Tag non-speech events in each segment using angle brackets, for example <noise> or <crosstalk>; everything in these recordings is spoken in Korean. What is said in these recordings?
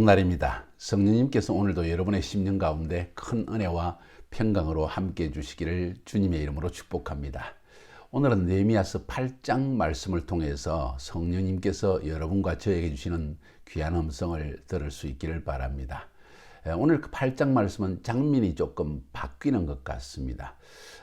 좋은 날입니다. 성령님께서 오늘도 여러분의 심령 가운데 큰 은혜와 평강으로 함께 해 주시기를 주님의 이름으로 축복합니다. 오늘은 네미야서 8장 말씀을 통해서 성령님께서 여러분과 저에게 주시는 귀한 음성을 들을 수 있기를 바랍니다. 예, 오늘 그 8장 말씀은 장면이 조금 바뀌는 것 같습니다.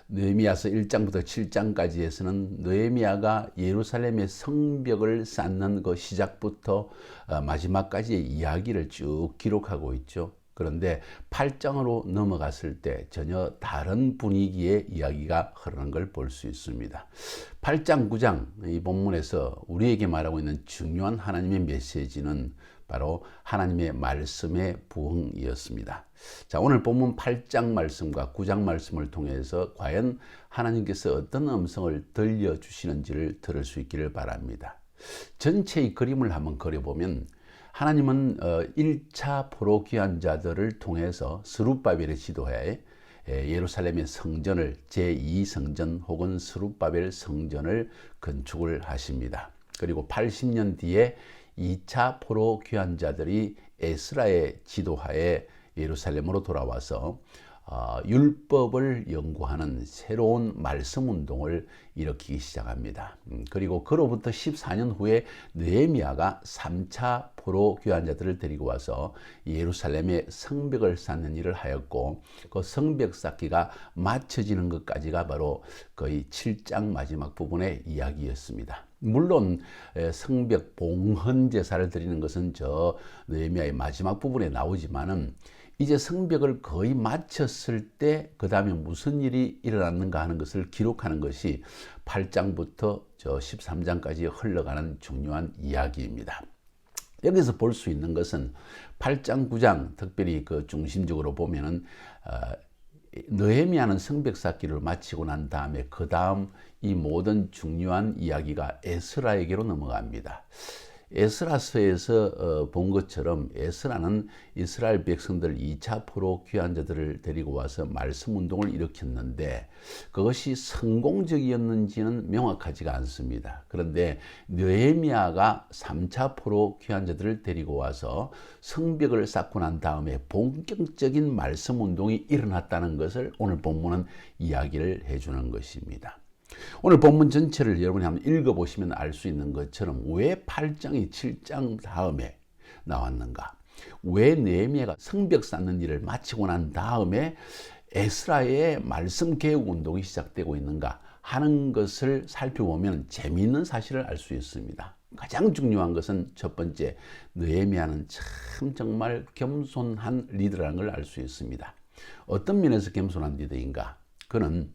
느헤미야서 1장부터 7장까지에서는 느헤미야가 예루살렘의 성벽을 쌓는 그 시작부터 어, 마지막까지의 이야기를 쭉 기록하고 있죠. 그런데 8장으로 넘어갔을 때 전혀 다른 분위기의 이야기가 흐르는 걸 볼 수 있습니다. 8장, 9장 이 본문에서 우리에게 말하고 있는 중요한 하나님의 메시지는 바로 하나님의 말씀의 부흥이었습니다. 자, 오늘 본문 8장 말씀과 9장 말씀을 통해서 과연 하나님께서 어떤 음성을 들려주시는지를 들을 수 있기를 바랍니다. 전체의 그림을 한번 그려보면 하나님은 1차 어, 포로 귀한 자들을 통해서 스룹바벨의 지도하에 예루살렘의 성전을 제2성전 혹은 스룹바벨 성전을 건축을 하십니다. 그리고 80년 뒤에 2차 포로 귀한 자들이 에스라의 지도하에 예루살렘으로 돌아와서 어, 율법을 연구하는 새로운 말씀 운동을 일으키기 시작합니다. 음, 그리고 그로부터 14년 후에 느헤미야가 3차 포로 귀한 자들을 데리고 와서 예루살렘의 성벽을 쌓는 일을 하였고 그 성벽 쌓기가 마쳐지는 것까지가 바로 거의 7장 마지막 부분의 이야기였습니다. 물론 성벽 봉헌 제사를 드리는 것은 저 느헤미야의 마지막 부분에 나오지만은 이제 성벽을 거의 마쳤을 때 그 다음에 무슨 일이 일어났는가 하는 것을 기록하는 것이 8장부터 저 13장까지 흘러가는 중요한 이야기입니다. 여기서 볼 수 있는 것은 8장, 9장 특별히 그 중심적으로 보면은 어, 느헤미야는 성벽 쌓기를 마치고 난 다음에 그 다음 이 모든 중요한 이야기가 에스라에게로 넘어갑니다. 에스라서에서 어, 본 것처럼 에스라는 이스라엘 백성들 2차 포로 귀한 자들을 데리고 와서 말씀 운동을 일으켰는데 그것이 성공적이었는지는 명확하지가 않습니다. 그런데 느헤미야가 3차 포로 귀한 자들을 데리고 와서 성벽을 쌓고 난 다음에 본격적인 말씀 운동이 일어났다는 것을 오늘 본문은 이야기를 해주는 것입니다. 오늘 본문 전체를 여러분이 한번 읽어보시면 알 수 있는 것처럼 왜 8장이 7장 다음에 나왔는가? 왜 느헤미야가 성벽 쌓는 일을 마치고 난 다음에 에스라의 말씀 개혁 운동이 시작되고 있는가 하는 것을 살펴보면 재미있는 사실을 알 수 있습니다. 가장 중요한 것은 첫 번째 느헤미야는 참 정말 겸손한 리더라는 걸 알 수 있습니다. 어떤 면에서 겸손한 리더인가? 그는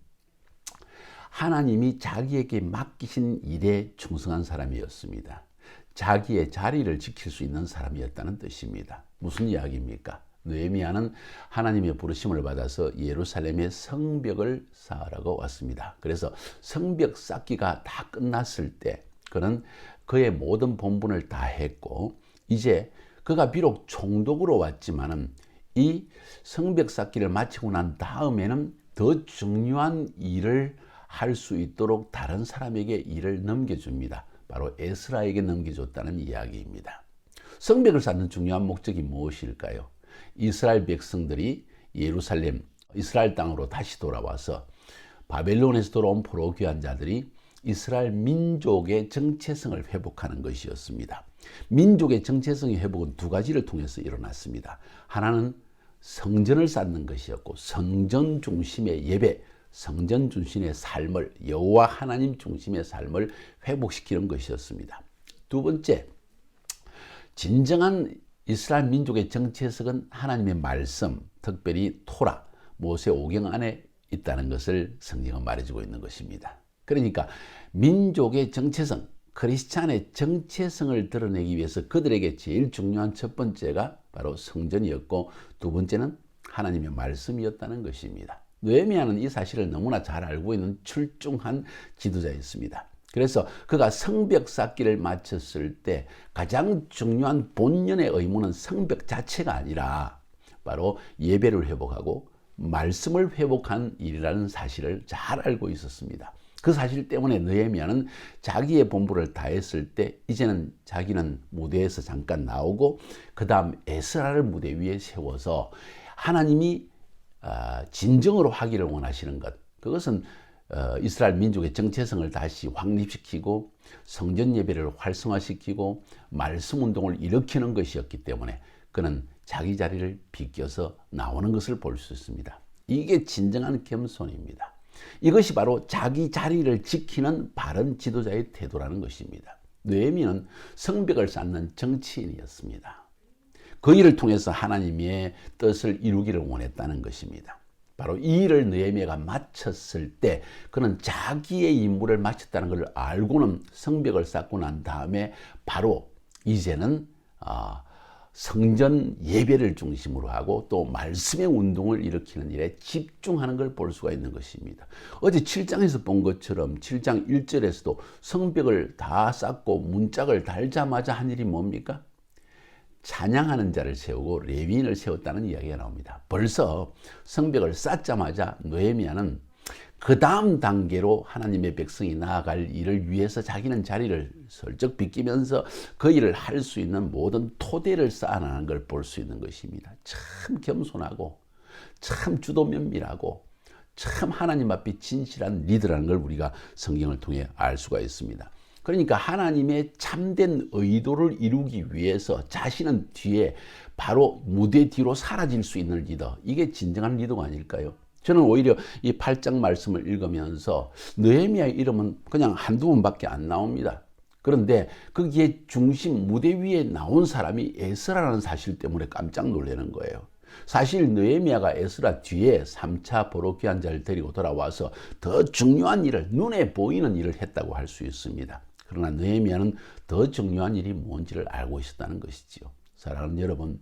하나님이 자기에게 맡기신 일에 충성한 사람이었습니다. 자기의 자리를 지킬 수 있는 사람이었다는 뜻입니다. 무슨 이야기입니까? 느헤미야는 하나님의 부르심을 받아서 예루살렘의 성벽을 쌓으라고 왔습니다. 그래서 성벽 쌓기가 다 끝났을 때 그는 그의 모든 본분을 다 했고 이제 그가 비록 총독으로 왔지만은 이 성벽 쌓기를 마치고 난 다음에는 더 중요한 일을 할 수 있도록 다른 사람에게 일을 넘겨줍니다. 바로 에스라에게 넘겨줬다는 이야기입니다. 성벽을 쌓는 중요한 목적이 무엇일까요? 이스라엘 백성들이 예루살렘, 이스라엘 땅으로 다시 돌아와서 바벨론에서 돌아온 포로 귀한 자들이 이스라엘 민족의 정체성을 회복하는 것이었습니다. 민족의 정체성의 회복은 두 가지를 통해서 일어났습니다. 하나는 성전을 쌓는 것이었고 성전 중심의 예배, 성전 중심의 삶을 여호와 하나님 중심의 삶을 회복시키는 것이었습니다. 두 번째, 진정한 이스라엘 민족의 정체성은 하나님의 말씀, 특별히 토라, 모세 오경 안에 있다는 것을 성경은 말해주고 있는 것입니다. 그러니까 민족의 정체성, 크리스찬의 정체성을 드러내기 위해서 그들에게 제일 중요한 첫 번째가 바로 성전이었고 두 번째는 하나님의 말씀이었다는 것입니다. 느헤미야는 이 사실을 너무나 잘 알고 있는 출중한 지도자였습니다. 그래서 그가 성벽 쌓기를 마쳤을 때 가장 중요한 본연의 의무는 성벽 자체가 아니라 바로 예배를 회복하고 말씀을 회복한 일이라는 사실을 잘 알고 있었습니다. 그 사실 때문에 느헤미야는 자기의 본부를 다했을 때 이제는 자기는 무대에서 잠깐 나오고 그 다음 에스라를 무대 위에 세워서 하나님이 아, 진정으로 하기를 원하시는 것 그것은 어, 이스라엘 민족의 정체성을 다시 확립시키고 성전 예배를 활성화시키고 말씀 운동을 일으키는 것이었기 때문에 그는 자기 자리를 비껴서 나오는 것을 볼 수 있습니다. 이게 진정한 겸손입니다. 이것이 바로 자기 자리를 지키는 바른 지도자의 태도라는 것입니다. 느헤미는 성벽을 쌓는 정치인이었습니다. 그 일을 통해서 하나님의 뜻을 이루기를 원했다는 것입니다. 바로 이 일을 느헤미야가 마쳤을 때 그는 자기의 임무를 마쳤다는 것을 알고는 성벽을 쌓고 난 다음에 바로 이제는 아, 성전 예배를 중심으로 하고 또 말씀의 운동을 일으키는 일에 집중하는 걸 볼 수가 있는 것입니다. 어제 7장에서 본 것처럼 7장 1절에서도 성벽을 다 쌓고 문짝을 달자마자 한 일이 뭡니까? 찬양하는 자를 세우고 레위인을 세웠다는 이야기가 나옵니다. 벌써 성벽을 쌓자마자 노에미아는 그 다음 단계로 하나님의 백성이 나아갈 일을 위해서 자기는 자리를 슬쩍 비끼면서 그 일을 할 수 있는 모든 토대를 쌓아나는 걸 볼 수 있는 것입니다. 참 겸손하고 참 주도 면밀하고 참 하나님 앞에 진실한 리더라는 걸 우리가 성경을 통해 알 수가 있습니다. 그러니까 하나님의 참된 의도를 이루기 위해서 자신은 뒤에 바로 무대 뒤로 사라질 수 있는 리더. 이게 진정한 리더가 아닐까요? 저는 오히려 이 8장 말씀을 읽으면서 느헤미야의 이름은 그냥 한두 번밖에 안 나옵니다. 그런데 거기에 중심 무대 위에 나온 사람이 에스라라는 사실 때문에 깜짝 놀라는 거예요. 사실 느헤미야가 에스라 뒤에 3차 보로키한 자를 데리고 돌아와서 더 중요한 일을 눈에 보이는 일을 했다고 할 수 있습니다. 그러나 느헤미야는 더 중요한 일이 뭔지를 알고 있었다는 것이지요. 사랑하는 여러분,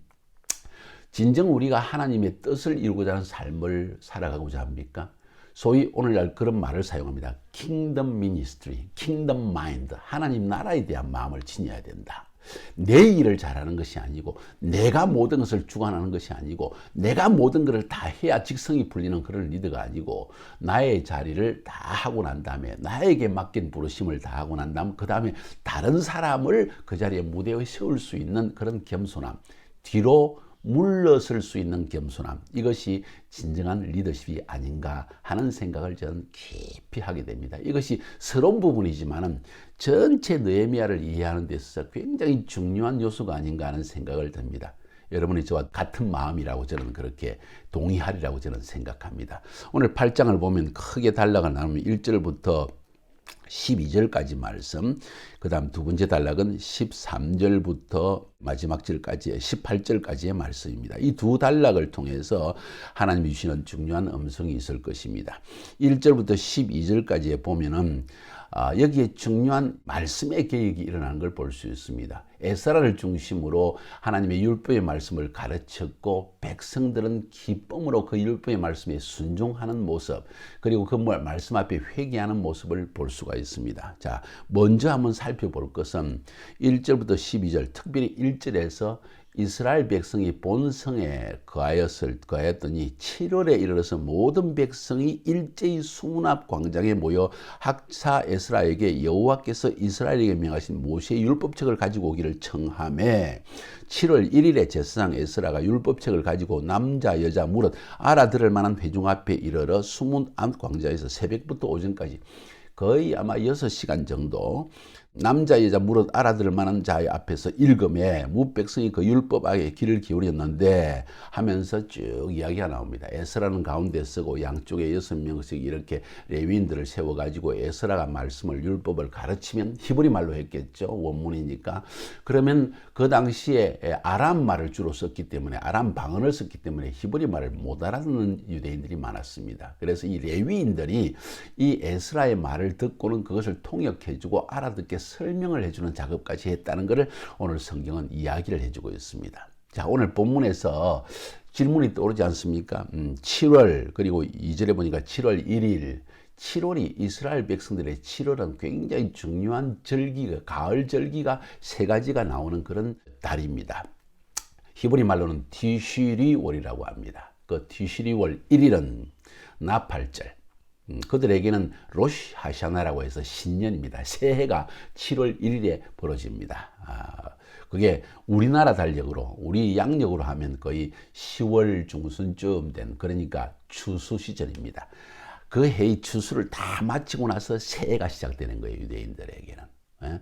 진정 우리가 하나님의 뜻을 이루고자 하는 삶을 살아가고자 합니까? 소위 오늘날 그런 말을 사용합니다. 킹덤 미니스트리, 킹덤 마인드. 하나님 나라에 대한 마음을 지녀야 된다. 내 일을 잘하는 것이 아니고 내가 모든 것을 주관하는 것이 아니고 내가 모든 것을 다 해야 직성이 풀리는 그런 리더가 아니고 나의 자리를 다 하고 난 다음에 나에게 맡긴 부르심을 다 하고 난 다음 그 다음에 다른 사람을 그 자리에 무대에 세울 수 있는 그런 겸손함. 뒤로 물러설 수 있는 겸손함 이것이 진정한 리더십이 아닌가 하는 생각을 저는 깊이 하게 됩니다. 이것이 서러운 부분이지만은 전체 느헤미야를 이해하는 데 있어서 굉장히 중요한 요소가 아닌가 하는 생각을 듭니다. 여러분이 저와 같은 마음이라고 저는 그렇게 동의하리라고 저는 생각합니다. 오늘 8장을 보면 크게 단락을 나누면 1절부터 12절까지 말씀, 그 다음 두 번째 단락은 13절부터 마지막 절까지의 18절까지의 말씀입니다. 이 두 단락을 통해서 하나님이 주시는 중요한 음성이 있을 것입니다. 1절부터 12절까지에 보면은 아, 여기에 중요한 말씀의 계획이 일어나는 걸 볼 수 있습니다. 에스라를 중심으로 하나님의 율법의 말씀을 가르쳤고 백성들은 기쁨으로 그 율법의 말씀에 순종하는 모습 그리고 그 말씀 앞에 회개하는 모습을 볼 수가 있습니다. 자, 먼저 한번 살펴볼 것은 1절부터 12절 특별히 1절에서 이스라엘 백성이 본성에 거하였을 거하였더니 7월에 이르러서 모든 백성이 일제히 수문앞 광장에 모여 학사 에스라에게 여호와께서 이스라엘에게 명하신 모세의 율법책을 가지고 오기를 청함에 7월 1일에 제사장 에스라가 율법책을 가지고 남자 여자 무릇 알아들을 만한 회중 앞에 이르러 수문앞 광장에서 새벽부터 오전까지 거의 아마 6시간 정도 남자 여자 무릇 알아들을 만한 자의 앞에서 읽음에 무백성이 그 율법 아래 귀를 기울였는데 하면서 쭉 이야기가 나옵니다. 에스라는 가운데 쓰고 양쪽에 여섯 명씩 이렇게 레위인들을 세워가지고 에스라가 말씀을 율법을 가르치면 히브리 말로 했겠죠. 원문이니까. 그러면 그 당시에 아람 말을 주로 썼기 때문에 아람 방언을 썼기 때문에 히브리 말을 못 알아듣는 유대인들이 많았습니다. 그래서 이 레위인들이 이 에스라의 말을 듣고는 그것을 통역해주고 알아듣게 설명을 해주는 작업까지 했다는 것을 오늘 성경은 이야기를 해주고 있습니다. 자, 오늘 본문에서 질문이 떠오르지 않습니까? 음, 7월, 그리고 2절에 보니까 7월 1일, 7월이 이스라엘 백성들의 7월은 굉장히 중요한 절기가, 가을 절기가 세 가지가 나오는 그런 달입니다. 히브리 말로는 티슈리월이라고 합니다. 그 티슈리월 1일은 나팔절, 음, 그들에게는 로시 하샤나라고 해서 신년입니다. 새해가 7월 1일에 벌어집니다. 아, 그게 우리나라 달력으로 우리 양력으로 하면 거의 10월 중순쯤 된 그러니까 추수 시절입니다. 그 해의 추수를 다 마치고 나서 새해가 시작되는 거예요 유대인들에게는. 예?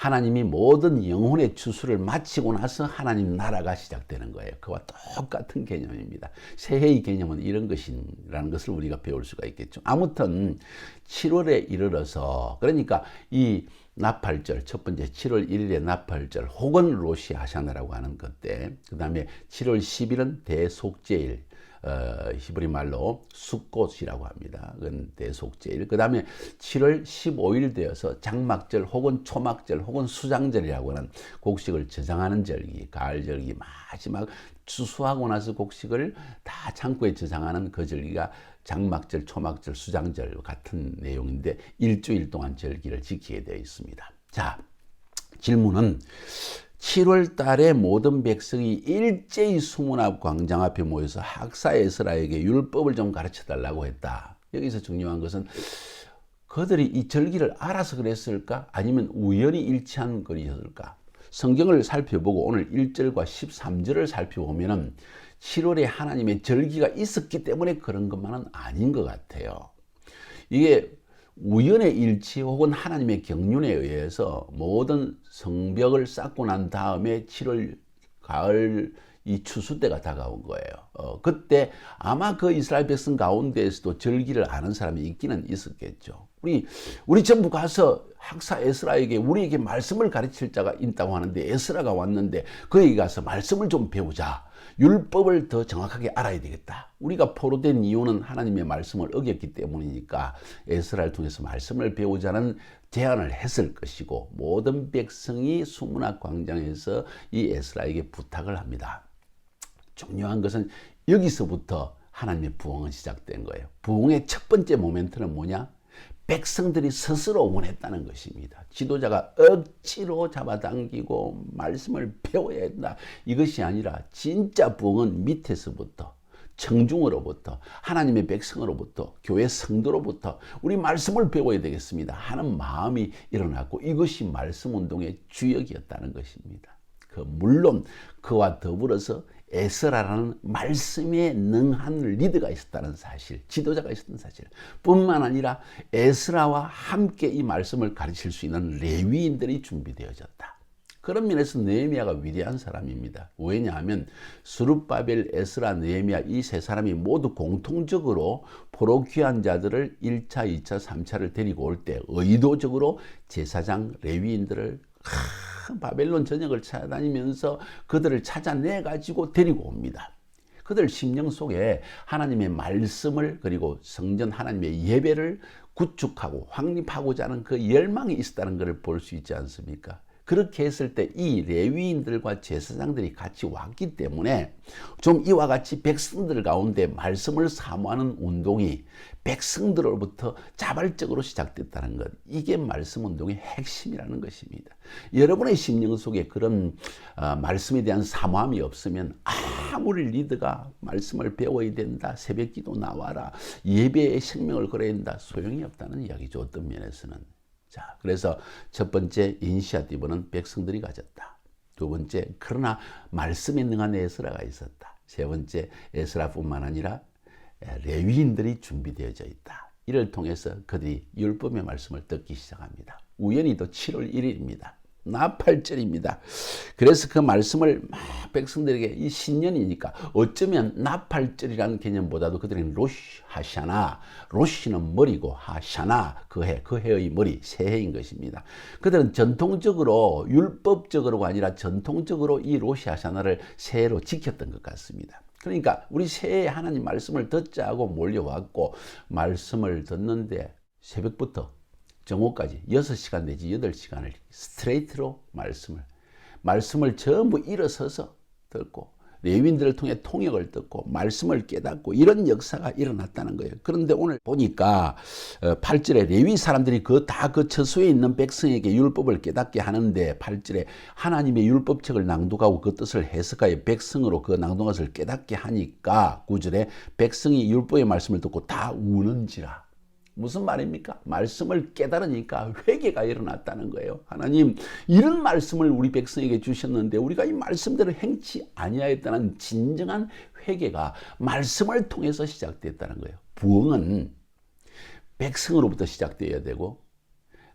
하나님이 모든 영혼의 추수를 마치고 나서 하나님 나라가 시작되는 거예요. 그와 똑같은 개념입니다. 새해의 개념은 이런 것이라는 것을 우리가 배울 수가 있겠죠. 아무튼 7월에 이르러서 그러니까 이 나팔절 첫 번째 7월 1일에 나팔절 혹은 로시 하샤나라고 하는 그때 그 다음에 7월 10일은 대속제일 어, 히브리 말로 숫꽃이라고 합니다. 그건 대속제일. 그 다음에 7월 15일 되어서 장막절 혹은 초막절 혹은 수장절이라고 하는 곡식을 저장하는 절기, 가을 절기 마지막 추수하고 나서 곡식을 다 창고에 저장하는 그 절기가 장막절, 초막절, 수장절 같은 내용인데 일주일 동안 절기를 지키게 되어 있습니다. 자, 질문은 7월 달에 모든 백성이 일제히 수문 앞 광장 앞에 모여서 학사 에스라에게 율법을 좀 가르쳐 달라고 했다. 여기서 중요한 것은 그들이 이 절기를 알아서 그랬을까? 아니면 우연히 일치한 것이었을까? 성경을 살펴보고 오늘 1절과 13절을 살펴보면은 7월에 하나님의 절기가 있었기 때문에 그런 것만은 아닌 것 같아요. 이게 우연의 일치 혹은 하나님의 경륜에 의해서 모든 성벽을 쌓고 난 다음에 7월 가을 이 추수 때가 다가온 거예요. 어, 그때 아마 그 이스라엘 백성 가운데에서도 절기를 아는 사람이 있기는 있었겠죠. 우리 우리 전부 가서 학사 에스라에게 우리에게 말씀을 가르칠 자가 있다고 하는데 에스라가 왔는데 그에게 가서 말씀을 좀 배우자. 율법을 더 정확하게 알아야 되겠다. 우리가 포로된 이유는 하나님의 말씀을 어겼기 때문이니까 에스라를 통해서 말씀을 배우자는 제안을 했을 것이고 모든 백성이 수문학 광장에서 이 에스라에게 부탁을 합니다. 중요한 것은 여기서부터 하나님의 부흥은 시작된 거예요. 부흥의 첫 번째 모멘트는 뭐냐? 백성들이 스스로 원했다는 것입니다. 지도자가 억지로 잡아당기고 말씀을 배워야 한다. 이것이 아니라 진짜 부흥은 밑에서부터 청중으로부터 하나님의 백성으로부터 교회 성도로부터 우리 말씀을 배워야 되겠습니다 하는 마음이 일어났고 이것이 말씀 운동의 주역이었다는 것입니다. 그 물론 그와 더불어서 에스라라는 말씀에 능한 리더가 있었다는 사실, 지도자가 있었던 사실 뿐만 아니라 에스라와 함께 이 말씀을 가르칠 수 있는 레위인들이 준비되어졌다. 그런 면에서 느헤미야가 위대한 사람입니다. 왜냐하면 수룹바벨, 에스라, 느헤미야 이 세 사람이 모두 공통적으로 포로 귀한 자들을 1차, 2차, 3차를 데리고 올 때 의도적으로 제사장, 레위인들을 바벨론 전역을 찾아다니면서 그들을 찾아내 가지고 데리고 옵니다. 그들 심령 속에 하나님의 말씀을 그리고 성전 하나님의 예배를 구축하고 확립하고자 하는 그 열망이 있었다는 것을 볼 수 있지 않습니까? 그렇게 했을 때 이 레위인들과 제사장들이 같이 왔기 때문에 좀 이와 같이 백성들 가운데 말씀을 사모하는 운동이 백성들로부터 자발적으로 시작됐다는 것. 이게 말씀 운동의 핵심이라는 것입니다. 여러분의 심령 속에 그런 어, 말씀에 대한 사모함이 없으면 아무리 리더가 말씀을 배워야 된다. 새벽 기도 나와라. 예배에 생명을 걸어야 된다. 소용이 없다는 이야기죠. 어떤 면에서는. 자, 그래서 첫 번째 인시아티브는 백성들이 가졌다. 두 번째, 그러나 말씀에 능한 에스라가 있었다. 세 번째, 에스라뿐만 아니라 레위인들이 준비되어져 있다. 이를 통해서 그들이 율법의 말씀을 듣기 시작합니다. 우연히도 7월 1일입니다. 나팔절입니다. 그래서 그 말씀을 막 백성들에게 이 신년이니까 어쩌면 나팔절이라는 개념보다도 그들은 로시 하샤나 로시는 머리고 하샤나 그 해, 그 해의 머리 새해인 것입니다. 그들은 전통적으로 율법적으로가 아니라 전통적으로 이 로시 하샤나를 새해로 지켰던 것 같습니다. 그러니까 우리 새해 하나님 말씀을 듣자 하고 몰려왔고 말씀을 듣는데 새벽부터 정오까지 6시간 내지 8시간을 스트레이트로 말씀을 말씀을 전부 일어서서 듣고 레윈들을 통해 통역을 듣고 말씀을 깨닫고 이런 역사가 일어났다는 거예요. 그런데 오늘 보니까 8절에 어, 레위 사람들이 그 다그 그 처소에 있는 백성에게 율법을 깨닫게 하는데 8절에 하나님의 율법책을 낭독하고 그 뜻을 해석하여 백성으로 그 낭독한 것을 깨닫게 하니까 9절에 백성이 율법의 말씀을 듣고 다 우는지라 무슨 말입니까? 말씀을 깨달으니까 회개가 일어났다는 거예요. 하나님 이런 말씀을 우리 백성에게 주셨는데 우리가 이 말씀대로 행치 아니하였다는 진정한 회개가 말씀을 통해서 시작됐다는 거예요. 부흥은 백성으로부터 시작되어야 되고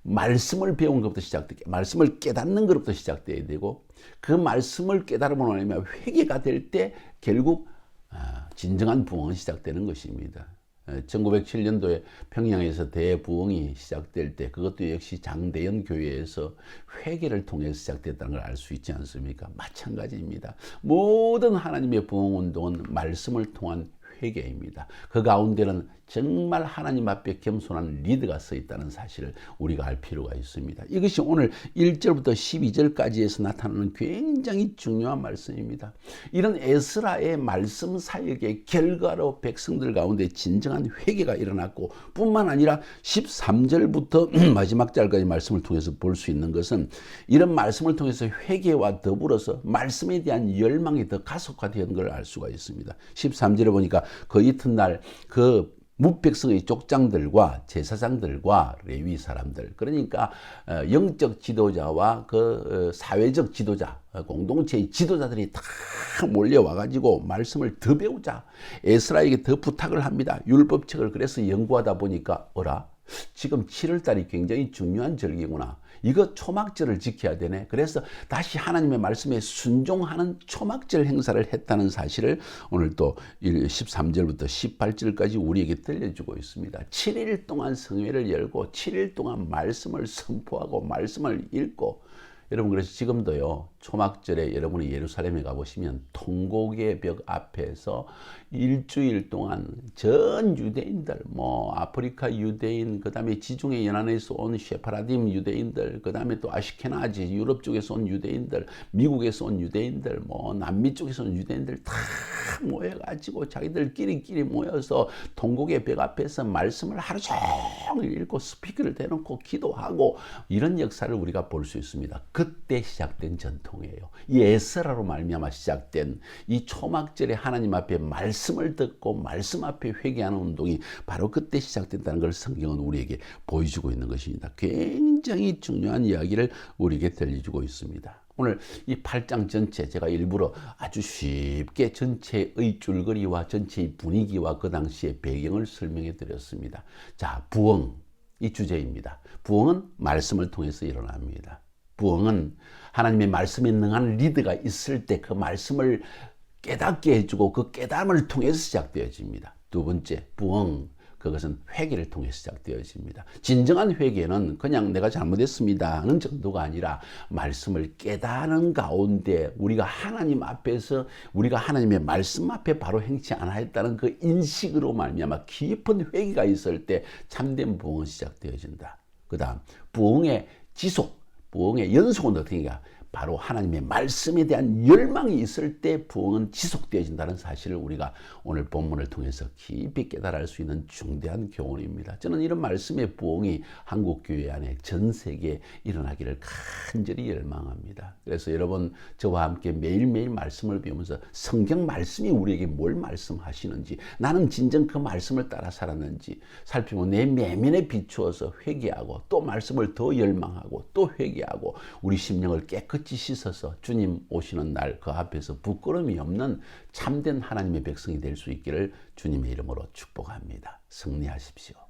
말씀을 배운 것부터 시작되게 말씀을 깨닫는 것부터 시작되어야 되고 그 말씀을 깨달음으로 말하면 회개가 될 때 결국 아, 진정한 부흥은 시작되는 것입니다. 1907년도에 평양에서 대부흥이 시작될 때 그것도 역시 장대현 교회에서 회개를 통해서 시작됐다는 걸 알 수 있지 않습니까? 마찬가지입니다. 모든 하나님의 부흥 운동은 말씀을 통한 회개입니다. 그 가운데는 정말 하나님 앞에 겸손한 리드가 서 있다는 사실을 우리가 알 필요가 있습니다. 이것이 오늘 1절부터 12절까지에서 나타나는 굉장히 중요한 말씀입니다. 이런 에스라의 말씀 사역의 결과로 백성들 가운데 진정한 회개가 일어났고 뿐만 아니라 13절부터 <clears throat> 마지막 절까지 말씀을 통해서 볼 수 있는 것은 이런 말씀을 통해서 회개와 더불어서 말씀에 대한 열망이 더 가속화되는 걸 알 수가 있습니다. 13절에 보니까 그 이튿날 그 무백성의 족장들과 제사장들과 레위 사람들 그러니까 어, 영적 지도자와 그 어, 사회적 지도자 어, 공동체의 지도자들이 다 몰려와 가지고 말씀을 더 배우자 에스라에게 더 부탁을 합니다 율법책을 그래서 연구하다 보니까 어라 지금 7월 달이 굉장히 중요한 절기구나. 이거 초막절을 지켜야 되네. 그래서 다시 하나님의 말씀에 순종하는 초막절 행사를 했다는 사실을 오늘 또 13절부터 18절까지 우리에게 들려주고 있습니다. 7일 동안 성회를 열고 7일 동안 말씀을 선포하고 말씀을 읽고 여러분 그래서 지금도요 초막절에 여러분이 예루살렘에 가보시면 통곡의 벽 앞에서 일주일 동안 전 유대인들 뭐 아프리카 유대인 그 다음에 지중해 연안에서 온 셰파라딤 유대인들 그 다음에 또 아시케나지 유럽 쪽에서 온 유대인들 미국에서 온 유대인들 뭐 남미 쪽에서 온 유대인들 다 모여가지고 자기들끼리끼리 모여서 통곡의 벽 앞에서 말씀을 하루 종일 읽고 스피커를 대놓고 기도하고 이런 역사를 우리가 볼 수 있습니다. 그때 시작된 전통 이에요. 이 에스라로 말미암아 시작된 이 초막절에 하나님 앞에 말씀을 듣고 말씀 앞에 회개하는 운동이 바로 그때 시작됐다는 걸 성경은 우리에게 보여주고 있는 것입니다. 굉장히 중요한 이야기를 우리에게 들려주고 있습니다. 오늘 이 8장 전체 제가 일부러 아주 쉽게 전체의 줄거리와 전체의 분위기와 그 당시의 배경을 설명해 드렸습니다. 자, 부흥. 이 주제입니다. 부흥은 말씀을 통해서 일어납니다. 부흥은 하나님의 말씀에 능한 리드가 있을 때 그 말씀을 깨닫게 해주고 그 깨달음을 통해서 시작되어집니다. 두 번째, 부흥. 그것은 회개를 통해 시작되어집니다. 진정한 회개는 그냥 내가 잘못했습니다 하는 정도가 아니라 말씀을 깨달은 가운데 우리가 하나님 앞에서 우리가 하나님의 말씀 앞에 바로 행치 않았다는 그 인식으로 말미암아 깊은 회개가 있을 때 참된 부흥은 시작되어진다. 그다음 부흥의 지속 부흥의 연속은 어떻게냐? 바로 하나님의 말씀에 대한 열망이 있을 때 부흥은 지속되어진다는 사실을 우리가 오늘 본문을 통해서 깊이 깨달을 수 있는 중대한 교훈입니다. 저는 이런 말씀의 부흥이 한국 교회 안에 전 세계에 일어나기를 간절히 열망합니다. 그래서 여러분 저와 함께 매일매일 말씀을 배우면서 성경 말씀이 우리에게 뭘 말씀하시는지 나는 진정 그 말씀을 따라 살았는지 살피고 내 내면에 비추어서 회개하고 또 말씀을 더 열망하고 또 회개하고 우리 심령을 깨끗이 깨끗이 씻어서 주님 오시는 날 그 앞에서 부끄러움이 없는 참된 하나님의 백성이 될 수 있기를 주님의 이름으로 축복합니다. 승리하십시오.